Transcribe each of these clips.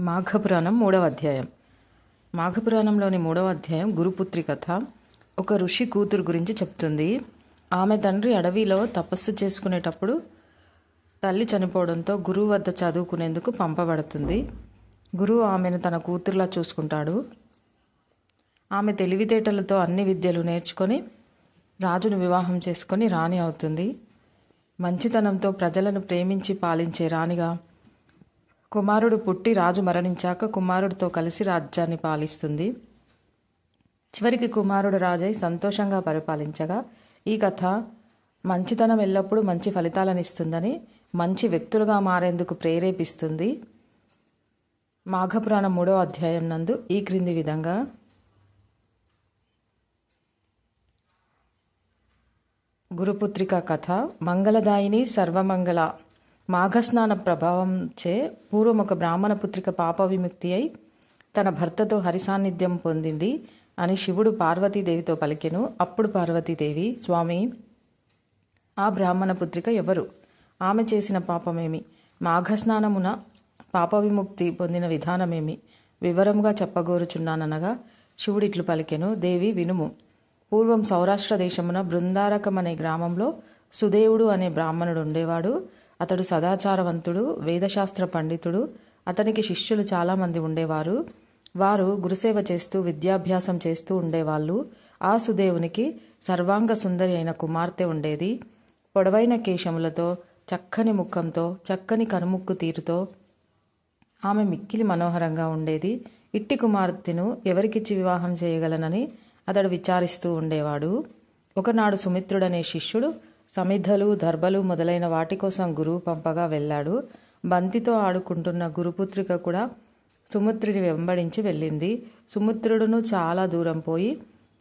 మాఘపురాణం మూడవ అధ్యాయం. మాఘపురాణంలోని మూడవ అధ్యాయం గురుపుత్రి కథ. ఒక ఋషి కూతురు గురించి చెప్తుంది. ఆమె తండ్రి అడవిలో తపస్సు చేసుకునేటప్పుడు తల్లి చనిపోవడంతో గురువు వద్ద చదువుకునేందుకు పంపబడుతుంది. గురువు ఆమెను తన కూతురులా చూసుకుంటాడు. ఆమె తెలివితేటలతో అన్ని విద్యలు నేర్చుకొని రాజును వివాహం చేసుకొని రాణి అవుతుంది. మంచితనంతో ప్రజలను ప్రేమించి పాలించే రాణిగా కుమారుడు పుట్టి రాజు మరణించాక కుమారుడితో కలిసి రాజ్యాన్ని పాలిస్తుంది. చివరికి కుమారుడు రాజై సంతోషంగా పరిపాలించగా ఈ కథ మంచితనం ఎల్లప్పుడూ మంచి ఫలితాలను ఇస్తుందని మంచి వ్యక్తులుగా మారేందుకు ప్రేరేపిస్తుంది. మాఘపురాణం మూడో అధ్యాయం నందు ఈ క్రింది విధంగా. గురుపుత్రిక కథ మంగళదాయిని సర్వమంగళ మాఘస్నాన ప్రభావంచే పూర్వం ఒక బ్రాహ్మణ పుత్రిక పాప విముక్తి అయి తన భర్తతో హరి సాన్నిధ్యం పొందింది అని శివుడు పార్వతీదేవితో పలికెను. అప్పుడు పార్వతీదేవి స్వామి ఆ బ్రాహ్మణ పుత్రిక ఎవరు? ఆమె చేసిన పాపమేమి? మాఘస్నానమున పాప విముక్తి పొందిన విధానమేమి? వివరముగా చెప్పగోరుచున్నాననగా శివుడిట్లు పలికెను. దేవి వినుము. పూర్వం సౌరాష్ట్ర దేశమున బృందారకం అనే గ్రామంలో సుదేవుడు అనే బ్రాహ్మణుడు ఉండేవాడు. అతడు సదాచారవంతుడు వేదశాస్త్ర పండితుడు. అతనికి శిష్యులు చాలామంది ఉండేవారు. వారు గురుసేవ చేస్తూ విద్యాభ్యాసం చేస్తూ ఉండేవాళ్ళు. ఆ సుదేవునికి సర్వాంగ సుందరి అయిన కుమార్తె ఉండేది. పొడవైన కేశములతో చక్కని ముఖంతో చక్కని కనుముక్కు తీరుతో ఆమె మిక్కిలి మనోహరంగా ఉండేది. ఇట్టి కుమార్తెను ఎవరికిచ్చి వివాహం చేయగలనని అతడు విచారిస్తూ ఉండేవాడు. ఒకనాడు సుమిత్రుడనే శిష్యుడు సమిద్ధలు దర్భలు మొదలైన వాటి కోసం గురువు పంపగా వెళ్ళాడు. బంతితో ఆడుకుంటున్న గురుపుత్రిక కూడా సుముత్రుని వెంబడించి వెళ్ళింది. సుముత్రుడును చాలా దూరం పోయి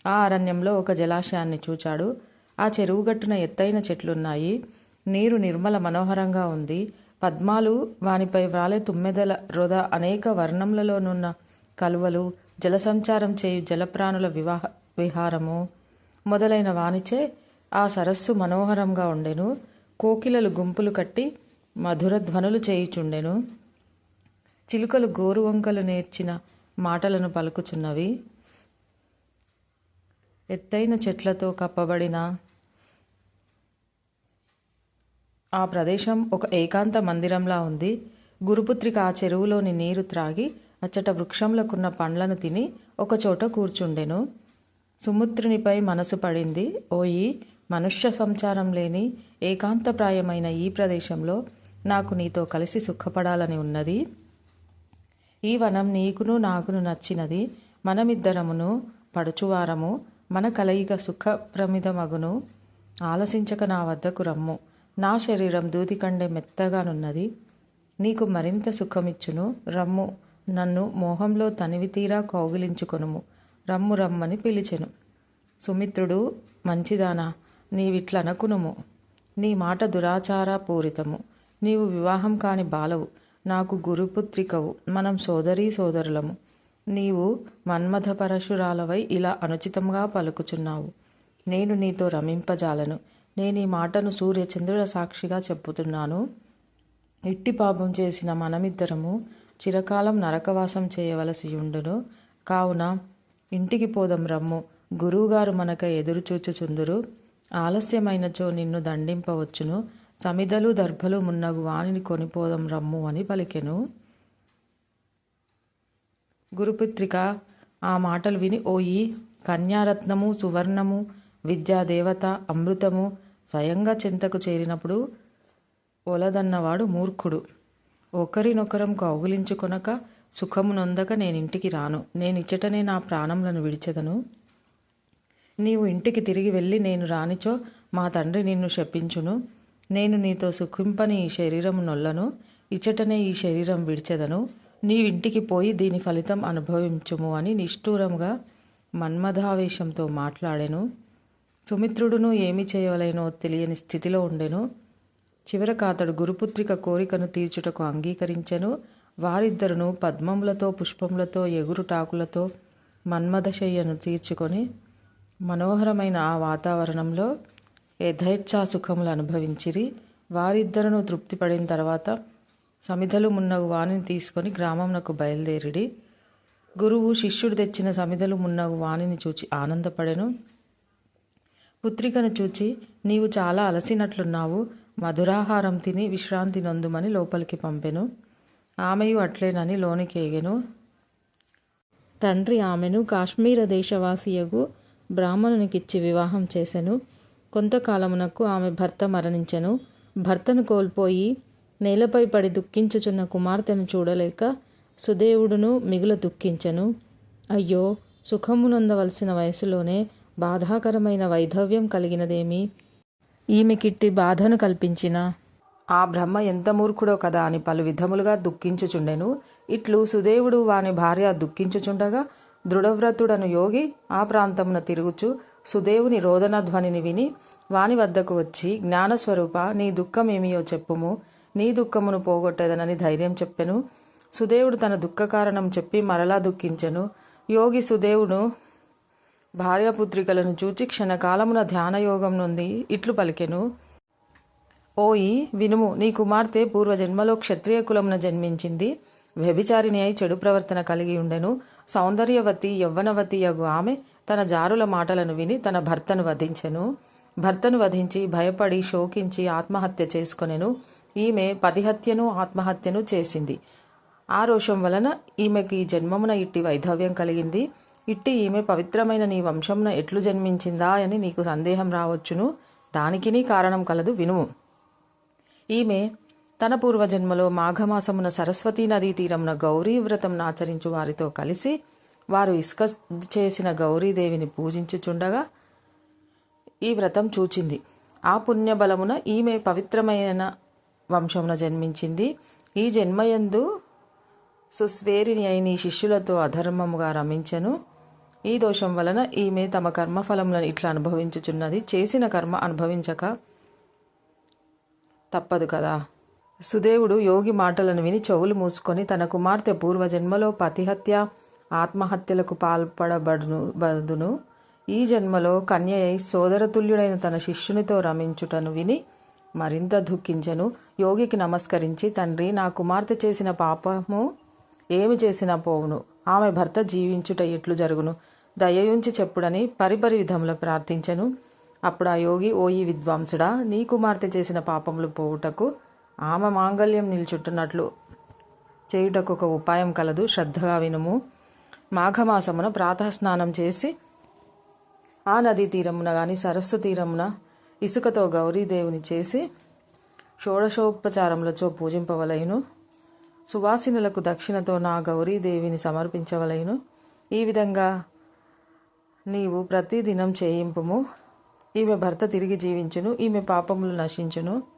ఆ అరణ్యంలో ఒక జలాశయాన్ని చూచాడు. ఆ చెరువు గట్టున ఎత్తైన చెట్లున్నాయి. నీరు నిర్మల మనోహరంగా ఉంది. పద్మాలు వానిపై వ్రాలే తుమ్మెదల రొద అనేక వర్ణంలలోనున్న కలువలు జలసంచారం చేయు జలప్రాణుల వివాహ విహారము మొదలైన వానిచే ఆ సరస్సు మనోహరంగా ఉండెను. కోకిలలు గుంపులు కట్టి మధుర ధ్వనులు చేయుచుండెను. చిలుకలు గోరువంకలు నేర్చిన మాటలను పలుకుచున్నవి. ఎత్తైన చెట్లతో కప్పబడిన ఆ ప్రదేశం ఒక ఏకాంత మందిరంలా ఉంది. గురుపుత్రిక ఆ చెరువులోని నీరు త్రాగి అచ్చట వృక్షంలకున్న పండ్లను తిని ఒకచోట కూర్చుండెను. సుముత్రునిపై మనసు పడింది. ఓయి మనుష్య సంచారం లేని ఏకాంతప్రాయమైన ఈ ప్రదేశంలో నాకు నీతో కలిసి సుఖపడాలని ఉన్నది. ఈ వనం నీకును నాకును నచ్చినది. మనమిద్దరమును పడుచువారము. మన కలయిక సుఖప్రమిదమగును. ఆలసించక నా వద్దకు రమ్ము. నా శరీరం దూది కండే మెత్తగానున్నది. నీకు మరింత సుఖమిచ్చును. రమ్ము. నన్ను మోహంలో తనివి తీరా కౌగిలించుకొనుము. రమ్ము రమ్మని పిలిచెను. సుమిత్రుడు మంచిదానా? నీవిట్లనకునుము. నీ మాట దురాచార పూరితము నీవు వివాహం కాని బాలవు. నాకు గురుపుత్రికవు. మనం సోదరీ సోదరులము. నీవు మన్మథ పరశురాలవై ఇలా అనుచితంగా పలుకుచున్నావు. నేను నీతో రమింపజాలను. నేను ఈ మాటను సూర్యచంద్రుల సాక్షిగా చెప్పుతున్నాను. ఇట్టి పాపం చేసిన మనమిద్దరము చిరకాలం నరకవాసం చేయవలసి ఉండును కావున ఇంటికి పోదం రమ్ము. గురువుగారు మనక ఎదురుచూచుచుందురు. ఆలస్యమైనచో నిన్ను దండింపవచ్చును. సమిదలు దర్భలు మున్నగు వాణిని కొనిపోదం రమ్ము అని పలికెను. గురుపుత్రిక ఆ మాటలు విని ఓయి కన్యారత్నము సువర్ణము విద్యాదేవత అమృతము స్వయంగా చింతకు చేరినప్పుడు ఒలదన్నవాడు మూర్ఖుడు. ఒకరినొకరం కౌగులించుకొనక సుఖము నేనింటికి నేను ఇంటికి రాను. నేను ఇచ్చటనే నా ప్రాణములను విడిచెదను. నీవు ఇంటికి తిరిగి వెళ్ళి నేను రానిచో మా తండ్రి నిన్ను శపించును. నేను నీతో సుఖింపని ఈ శరీరము నొల్లను ఇచ్చటనే ఈ శరీరం విడిచెదను. నీవింటికి పోయి దీని ఫలితం అనుభవించుము అని నిష్ఠూరంగా మన్మధావేశంతో మాట్లాడెను. సుమిత్రుడును ఏమి చేయవలేనో తెలియని స్థితిలో ఉండెను. చివరకు అతడు గురుపుత్రిక కోరికను తీర్చుటకు అంగీకరించెను. వారిద్దరును పద్మములతో పుష్పములతో ఎగురుటాకులతో మన్మథశయ్యను తీర్చుకొని మనోహరమైన ఆ వాతావరణంలో యథేచ్ఛా సుఖములు అనుభవించిరి వారిద్దరూ తృప్తిపడిన తర్వాత సమిధలు మున్నగు వాణిని తీసుకొని గ్రామంనకు బయలుదేరిడి. గురువు శిష్యుడు తెచ్చిన సమిధలు మున్నగు వాణిని చూచి ఆనందపడెను. పుత్రికను చూచి నీవు చాలా అలసినట్లున్నావు మధురాహారం తిని విశ్రాంతి నొందుమని లోపలికి పంపెను. ఆమెయు అట్లేనని లోనికి ఎగెను తండ్రి ఆమెను కాశ్మీర దేశవాసియగు బ్రాహ్మణునికిచ్చి వివాహం చేసెను. కొంతకాలమునకు ఆమె భర్త మరణించెను. భర్తను కోల్పోయి నేలపై పడి దుఃఖించుచున్న కుమార్తెను చూడలేక సుదేవుడును మిగుల దుఃఖించెను. అయ్యో సుఖమునందవలసిన వయసులోనే బాధాకరమైన వైధవ్యం కలిగినదేమి? ఈమెకిట్టి బాధను కల్పించిన? ఆ బ్రహ్మ ఎంత మూర్ఖుడో కదా అని పలు విధములుగా దుఃఖించుచుండెను. ఇట్లు సుదేవుడు వాని భార్య దుఃఖించుచుండగా దృఢవ్రతుడను యోగి ఆ ప్రాంతమున తిరుగుచు సుదేవుని రోదన ధ్వనిని విని వాని వద్దకు వచ్చి జ్ఞానస్వరూప నీ దుఃఖమేమియో చెప్పుము. నీ దుఃఖమును పోగొట్టేదనని ధైర్యం చెప్పెను. సుదేవుడు తన దుఃఖ కారణం చెప్పి మరలా దుఃఖించెను. యోగి సుదేవుడు భార్యాపుత్రికలను చూచి క్షణకాలమున ధ్యానయోగం నుండి ఇట్లు పలికెను. ఓయి వినుము నీ కుమార్తె పూర్వజన్మలో క్షత్రియ కులమున జన్మించింది. వ్యభిచారిణి అయి చెడు ప్రవర్తన కలిగి ఉండెను. సౌందర్యవతి యవ్వనవతియగు ఆమె తన జారుల మాటలను విని తన భర్తను వధించెను. భర్తను వధించి భయపడి శోకించి ఆత్మహత్య చేసుకొనెను. ఈమె పతిహత్యను ఆత్మహత్యను చేసింది. ఆ రోషం వలన ఈమెకి జన్మమున ఇట్టి వైధవ్యం కలిగింది. ఇట్టి ఈమె పవిత్రమైన నీ వంశమున ఎట్లు జన్మించిందా అని నీకు సందేహం రావచ్చును. దానికి నీ కారణం కలదు వినుము. ఈమె తన పూర్వజన్మలో మాఘమాసమున సరస్వతీ నదీ తీరమున గౌరీ వ్రతం ఆచరించు వారితో కలిసి వారు ఇసుక చేసిన గౌరీదేవిని పూజించుచుండగా ఈ వ్రతం చూచింది. ఆ పుణ్యబలమున ఈమె పవిత్రమైన వంశమున జన్మించింది. ఈ జన్మయందు సుస్వేరిని అయిన ఈ శిష్యులతో అధర్మముగా రమించెను. ఈ దోషం వలన ఈమె తమ కర్మఫలములను ఇట్లా అనుభవించుచున్నది. చేసిన కర్మ అనుభవించక తప్పదు కదా. సుదేవుడు యోగి మాటలను విని చెవులు మూసుకొని తన కుమార్తె పూర్వజన్మలో పతిహత్య ఆత్మహత్యలకు పాల్పడబడును. బదును ఈ జన్మలో కన్య సోదరతుల్యుడైన తన శిష్యునితో రమించుటను విని మరింత దుఃఖించను. యోగికి నమస్కరించి తండ్రి నా కుమార్తె చేసిన పాపము ఏమి చేసినా పోవును. ఆమె భర్త జీవించుట ఎట్లు జరుగును? దయయుంచి చెప్పుడని పరిపరి విధములో ప్రార్థించను. అప్పుడు ఆ యోగి ఓయి విద్వాంసుడా నీ కుమార్తె చేసిన పాపములు పోవుటకు ఆమె మాంగల్యం నిల్చుట్టున్నట్లు చేయుటకు ఒక ఉపాయం కలదు శ్రద్ధగా వినుము. మాఘమాసమున ప్రాతస్నానం చేసి ఆ నదీ తీరమున కానీ సరస్సు తీరమున ఇసుకతో గౌరీదేవుని చేసి షోడశోపచారములతో పూజింపవలయును. సువాసినులకు దక్షిణతో నా గౌరీదేవిని సమర్పించవలయను. ఈ విధంగా నీవు ప్రతిదినం చేయింపుము. ఈమె భర్త తిరిగి జీవించును ఈమె పాపములు నశించును.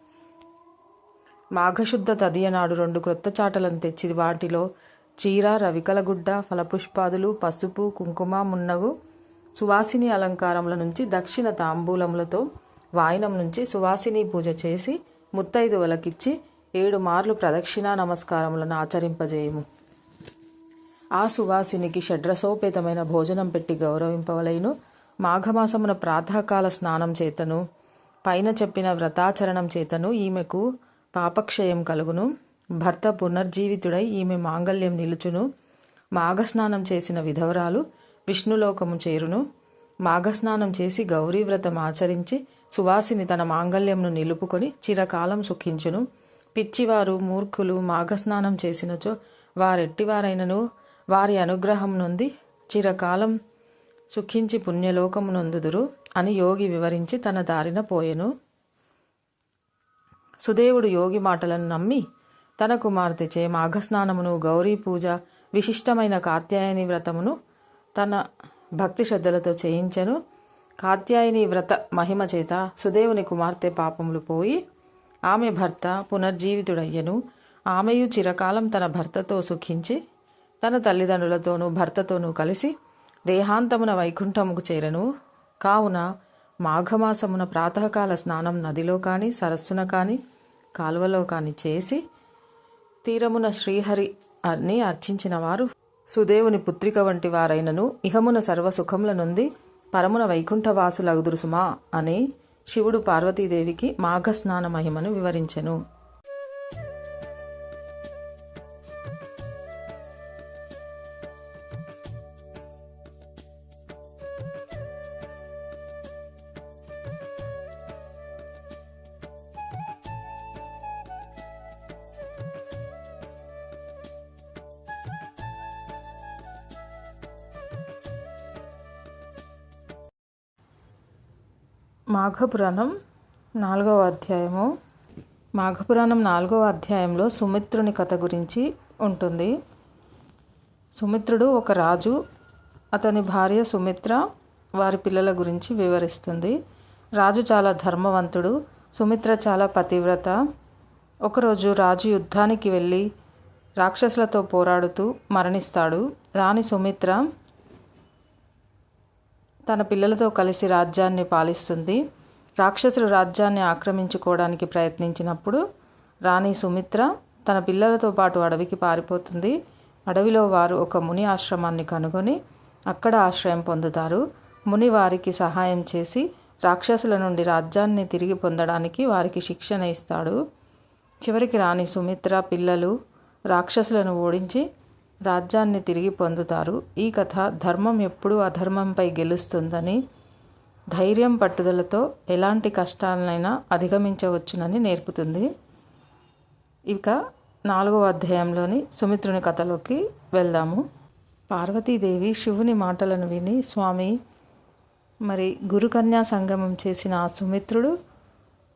మాఘశుద్ధ తదియనాడు రెండు క్రొత్త చాటలను తెచ్చి వాటిలో చీర రవికలగుడ్డ ఫలపుష్పాదులు పసుపు కుంకుమ మున్నగు సువాసిని అలంకారముల నుంచి దక్షిణ తాంబూలములతో వాయనం నుంచి సువాసిని పూజ చేసి ముత్తైదువలకిచ్చి ఏడు మార్లు ప్రదక్షిణా నమస్కారములను ఆచరింపజేయము. ఆ సువాసినికి షడ్రసోపేతమైన భోజనం పెట్టి గౌరవింపవలైను. మాఘమాసమున ప్రాతకాల స్నానం చేతను పైన చెప్పిన వ్రతాచరణం చేతను ఈమెకు పాపక్షయం కలుగును. భర్త పునర్జీవితుడై ఈమె మాంగల్యం నిలుచును. మాఘస్నానం చేసిన విధవరాలు విష్ణులోకము చేరును. మాఘస్నానం చేసి గౌరీవ్రతం ఆచరించి సువాసిని తన మాంగల్యంను నిలుపుకొని చిరకాలం సుఖించును. పిచ్చివారు మూర్ఖులు మాఘస్నానం చేసినచో వారెట్టివారైనను. వారి అనుగ్రహం నుండి చిరకాలం సుఖించి పుణ్యలోకమునందుదురు అని యోగి వివరించి తన దారిన పోయెను. సుదేవుడు యోగి మాటలను నమ్మి తన కుమార్తెచే మాఘస్నానమును గౌరీ పూజ విశిష్టమైన కాత్యాయని వ్రతమును తన భక్తి శ్రద్ధలతో చేయించెను. కాత్యాయని వ్రత మహిమ చేత సుదేవుని కుమార్తె పాపములు పోయి ఆమె భర్త పునర్జీవితుడయ్యను. ఆమెయు చిరకాలం తన భర్తతో సుఖించి తన తల్లిదండ్రులతోనూ భర్తతోనూ కలిసి దేహాంతమున వైకుంఠముకు చేరను. కావున మాఘమాసమున ప్రాతకాల స్నానం నదిలో కానీ సరస్సున కానీ కాలువలో కానీ చేసి తీరమున శ్రీహరి అని అర్చించిన వారు సుదేవుని పుత్రిక వంటి వారైనను ఇహమున సర్వసుఖముల నుండి పరమున వైకుంఠవాసులగుదురు సుమా అని శివుడు పార్వతీదేవికి మాఘస్నాన మహిమను వివరించెను. మాఘపురాణం నాలుగవ అధ్యాయము. మాఘపురాణం నాలుగవ అధ్యాయంలో సుమిత్రుని కథ గురించి ఉంటుంది. సుమిత్రుడు ఒక రాజు అతని భార్య సుమిత్ర వారి పిల్లల గురించి వివరిస్తుంది. రాజు చాలా ధర్మవంతుడు సుమిత్ర చాలా పతివ్రత. ఒకరోజు రాజు యుద్ధానికి వెళ్ళి రాక్షసులతో పోరాడుతూ మరణిస్తాడు. రాణి సుమిత్ర తన పిల్లలతో కలిసి రాజ్యాన్ని పాలిస్తుంది. రాక్షసులు రాజ్యాన్ని ఆక్రమించుకోవడానికి ప్రయత్నించినప్పుడు రాణి సుమిత్ర తన పిల్లలతో పాటు అడవికి పారిపోతుంది. అడవిలో వారు ఒక ముని ఆశ్రమాన్ని కనుగొని అక్కడ ఆశ్రయం పొందుతారు. ముని వారికి సహాయం చేసి రాక్షసుల నుండి రాజ్యాన్ని తిరిగి పొందడానికి వారికి శిక్షణ ఇస్తాడు. చివరికి రాణి సుమిత్ర పిల్లలు రాక్షసులను ఓడించి రాజ్యాన్ని తిరిగి పొందుతారు. ఈ కథ ధర్మం ఎప్పుడూ అధర్మంపై గెలుస్తుందని ధైర్యం పట్టుదలతో ఎలాంటి కష్టాలనైనా అధిగమించవచ్చునని నేర్పుతుంది. ఇక నాలుగవ అధ్యాయంలోని సుమిత్రుని కథలోకి వెళ్దాము. పార్వతీదేవి శివుని మాటలను విని స్వామి మరి గురుకన్యా సంగమం చేసిన ఆ సుమిత్రుడు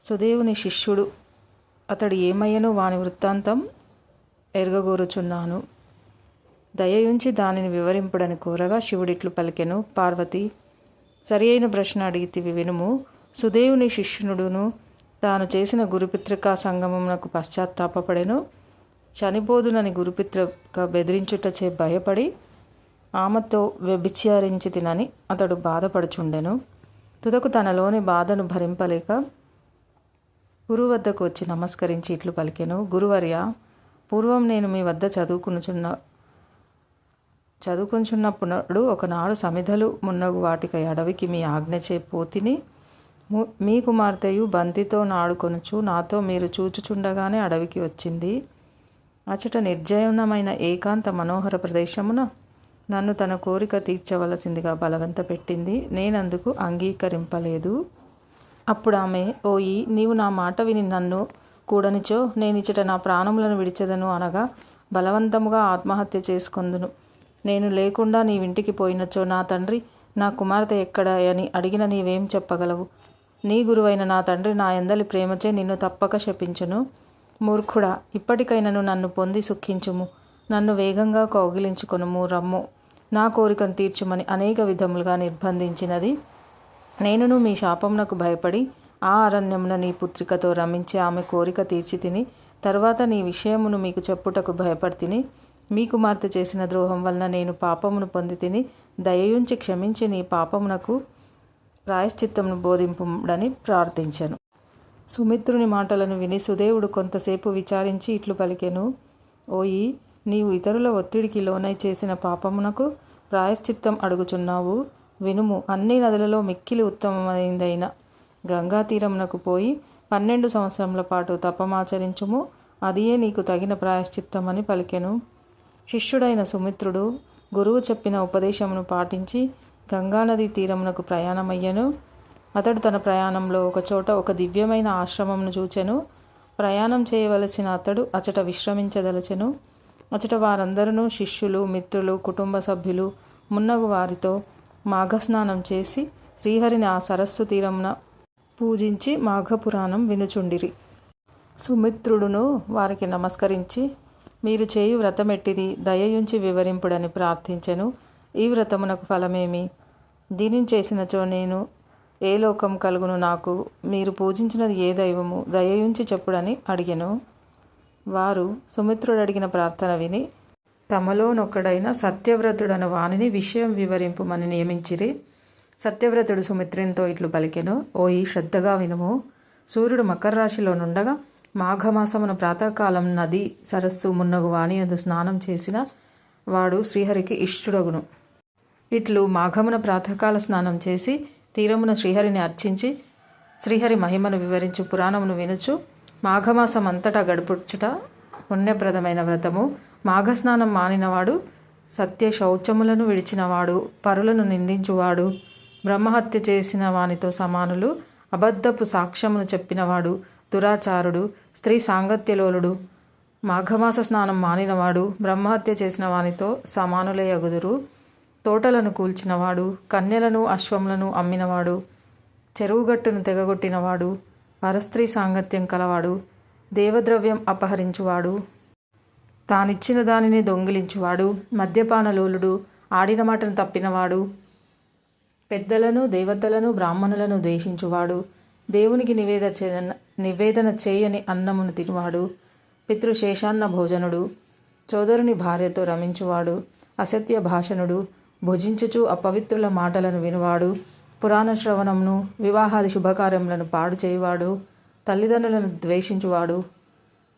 సుదేవుని శిష్యుడు అతడు ఏమయ్యనో వాని వృత్తాంతం? ఎరగగోరుచున్నాను. దయయుంచి దానిని వివరింపుడని కోరగా శివుడిట్లు పలికెను. పార్వతి సరి అయిన ప్రశ్న అడిగితివి వినుము. సుదేవుని శిష్యునుడును తాను చేసిన గురుపిత్రికా సంగమమునకు పశ్చాత్తాపడెను చనిపోదునని గురుపిత్రక బెదిరించుటచే భయపడి ఆమెతో వ్యభిచారించి తినని అతడు బాధపడుచుండెను. తుదకు తనలోని బాధను భరింపలేక గురువు వద్దకు వచ్చి నమస్కరించి ఇట్లు పలికెను. గురువర్య పూర్వం నేను మీ వద్ద చదువుకునుచున్న చదువుకుంటున్నప్పుడు ఒకనాడు సమిధలు మున్నగు వాటికై అడవికి మీ ఆజ్ఞచే పోతిని మీ కుమార్తెయు బంతితో నాడుకొనుచు నాతో మీరు చూచుచుండగానే అడవికి వచ్చింది. అచట నిర్జయనమైన ఏకాంత మనోహర ప్రదేశమున నన్ను తన కోరిక తీర్చవలసిందిగా బలవంత పెట్టింది. నేనందుకు అంగీకరింపలేదు. అప్పుడు ఆమె ఓయి నీవు నా మాట విని నన్ను కూడనిచో నేనిచట నా ప్రాణములను విడిచెదను అనగా బలవంతముగా ఆత్మహత్య చేసుకొందును. నేను లేకుండా నీవింటికి పోయినచో నా తండ్రి నా కుమార్తె ఎక్కడ అని అడిగిన నీవేం చెప్పగలవు? నీ గురువైన నా తండ్రి నా ఎందలి ప్రేమచే నిన్ను తప్పక శపించును. మూర్ఖుడా ఇప్పటికైనను నన్ను పొంది సుఖించుము. నన్ను వేగంగా కౌగిలించుకొనుము రమ్ము. నా కోరికను తీర్చుమని అనేక విధములుగా నిర్బంధించినది. నేనును మీ శాపమునకు భయపడి ఆ అరణ్యమున నీ పుత్రికతో రమించి ఆమె కోరిక తీర్చి తిని తర్వాత నీ విషయమును మీకు చెప్పుటకు భయపడితిని. మీ కుమార్తె చేసిన ద్రోహం వలన నేను పాపమును పొంది తిని దయయుంచి క్షమించి నీ పాపమునకు ప్రాయశ్చిత్తమును బోధింపుడని ప్రార్థించను. సుమిత్రుని మాటలను విని సుదేవుడు కొంతసేపు విచారించి ఇట్లు పలికెను. ఓయి నీవు ఇతరుల ఒత్తిడికి లోనై చేసిన పాపమునకు ప్రాయశ్చిత్తం అడుగుచున్నావు. వినుము అన్ని నదులలో మిక్కిలి ఉత్తమమైందైన గంగా తీరమునకు పోయి పన్నెండు సంవత్సరముల పాటు తపమాచరించుము. అదియే నీకు తగిన ప్రాయశ్చిత్తమని పలికెను. శిష్యుడైన సుమిత్రుడు గురువు చెప్పిన ఉపదేశమును పాటించి గంగానది తీరమునకు ప్రయాణమయ్యను. అతడు తన ప్రయాణంలో ఒకచోట ఒక దివ్యమైన ఆశ్రమంను చూచెను. ప్రయాణం చేయవలసిన అతడు అచట విశ్రమించదలచెను. అచట వారందరూ శిష్యులు మిత్రులు కుటుంబ సభ్యులు మున్నగు వారితో మాఘస్నానం చేసి శ్రీహరిని ఆ సరస్సు తీరమున పూజించి మాఘపురాణం వినుచుండిరి. సుమిత్రుడును వారికి నమస్కరించి మీరు చేయు వ్రతమెట్టిది దయయుంచి వివరింపుడని ప్రార్థించెను. ఈ వ్రతమునకు ఫలమేమి? దీనిని చేసినచో నేను ఏ లోకం కలుగును నాకు? మీరు పూజించినది ఏ దైవము? దయయుంచి చెప్పుడని అడిగెను. వారు సుమిత్రుడు అడిగిన ప్రార్థన విని తమలోనొక్కడైన సత్యవ్రతుడను వానిని విషయం వివరింపుమని నియమించిరి. సత్యవ్రతుడు సుమిత్రునితో ఇట్లు పలికెను. ఓయి శ్రద్ధగా వినుము. సూర్యుడు మకర రాశిలో నుండగా మాఘమాసమున ప్రాతకాలం నది సరస్సు మున్నగు వాణియందు స్నానం చేసిన వాడు శ్రీహరికి ఇష్టుడగును. ఇట్లు మాఘమున ప్రాతకాల స్నానం చేసి తీరమున శ్రీహరిని అర్చించి శ్రీహరి మహిమను వివరించు పురాణమును వినుచు మాఘమాసం అంతటా గడుపుచుట పుణ్యప్రదమైన వ్రతము. మాఘస్నానం మానినవాడు సత్య శౌచములను విడిచినవాడు పరులను నిందించువాడు బ్రహ్మహత్య చేసిన వానితో సమానులు అబద్ధపు సాక్ష్యమును చెప్పినవాడు దురాచారుడు స్త్రీ సాంగత్యలోలుడు మాఘమాస స్నానం మానినవాడు బ్రహ్మహత్య చేసిన వానితో సమానులయగుదురు తోటలను కూల్చినవాడు కన్యలను అశ్వములను అమ్మినవాడు చెరువుగట్టును తెగగొట్టినవాడు పరస్త్రీ సాంగత్యం కలవాడు దేవద్రవ్యం అపహరించువాడు తానిచ్చిన దానిని దొంగిలించువాడు మద్యపానలోలుడు ఆడిన మాటను తప్పినవాడు పెద్దలను దేవతలను బ్రాహ్మణులను దేశించువాడు దేవునికి నివేద నివేదన చేయని అన్నమును తినువాడు పితృశేషాన్న భోజనుడు చోదరుని భార్యతో రమించువాడు అసత్య భాషణుడు భుజించుచు అపవిత్రుల మాటలను వినువాడు పురాణ శ్రవణమును వివాహాది శుభకార్యములను పాడు చేయువాడు తల్లిదండ్రులను ద్వేషించువాడు.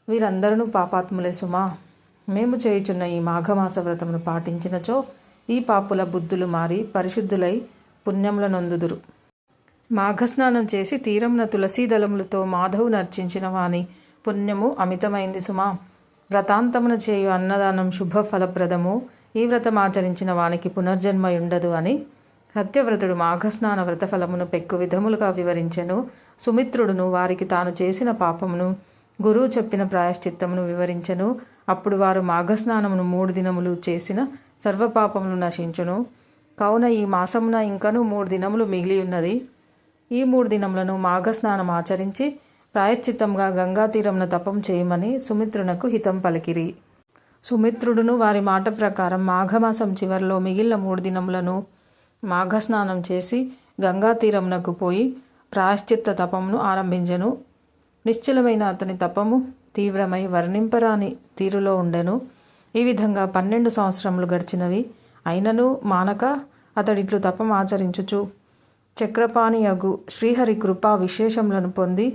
వీరందరూ పాపాత్ములే సుమా. మేము చేయుచున్న ఈ మాఘమాస వ్రతమును పాటించినచో ఈ పాపుల బుద్ధులు మారి పరిశుద్ధులై పుణ్యములనొందుదురు మాఘస్నానం చేసి తీరమున తులసీ దళములతో మాధవు నర్చించిన వాని పుణ్యము అమితమైంది సుమా. వ్రతాంతమున చేయు అన్నదానం శుభ ఫలప్రదము ఈ వ్రతం ఆచరించిన వానికి పునర్జన్మయుండదు అని. సత్యవ్రతుడు మాఘస్నాన వ్రత ఫలమును పెక్కు విధములుగా వివరించెను. సుమిత్రుడును వారికి తాను చేసిన పాపమును గురువు చెప్పిన ప్రాయశ్చిత్తమును వివరించెను. అప్పుడు వారు మాఘస్నానమును మూడు దినములు చేసిన సర్వపాపమును నశించును. కావున ఈ మాసమున ఇంకను మూడు దినములు మిగిలి ఉన్నది. ఈ మూడు దినములను మాఘస్నానం ఆచరించి ప్రాయశ్చిత్తంగా గంగా తీరంన తపం చేయమని సుమిత్రునకు హితం పలికిరి. సుమిత్రుడును వారి మాట ప్రకారం మాఘమాసం చివరిలో మిగిలిన మూడు దినములను మాఘస్నానం చేసి గంగా తీరమునకు పోయి ప్రాయశ్చిత్త తపమును ఆరంభించెను. నిశ్చలమైన అతని తపము తీవ్రమై వర్ణింపరాని తీరులో ఉండెను. ఈ విధంగా పన్నెండు సంవత్సరములు గడిచినవి. అయినను మానక అతడిట్లు తపం ఆచరించుచు చక్రపాణియగు శ్రీహరి కృపా విశేషములను పొంది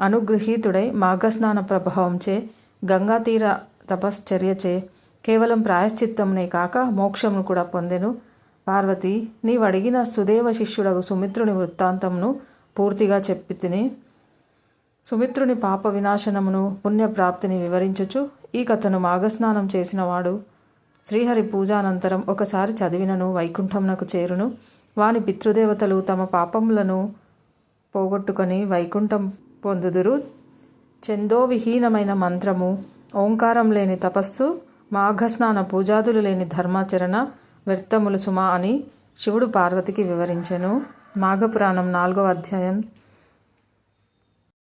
అనుగృహీతుడై మాఘస్నాన ప్రభావంచే గంగాతీర తపశ్చర్యచే కేవలం ప్రాయశ్చిత్తమునే కాక మోక్షమును కూడా పొందెను. పార్వతి నీవు అడిగిన సుదేవ శిష్యుడగు సుమిత్రుని వృత్తాంతమును పూర్తిగా చెప్పి తిని సుమిత్రుని పాప వినాశనమును పుణ్యప్రాప్తిని వివరించుచు ఈ కథను మాఘస్నానం చేసినవాడు శ్రీహరి పూజానంతరం ఒకసారి చదివినను వైకుంఠంనకు చేరును. వాని పితృదేవతలు తమ పాపములను పోగొట్టుకొని వైకుంఠం పొందుదురు. చందోవిహీనమైన మంత్రము ఓంకారం లేని తపస్సు మాఘస్నాన పూజాదులు లేని ధర్మాచరణ వ్యర్థములు సుమా అని శివుడు పార్వతికి వివరించెను. మాఘపురాణం నాలుగవ అధ్యాయం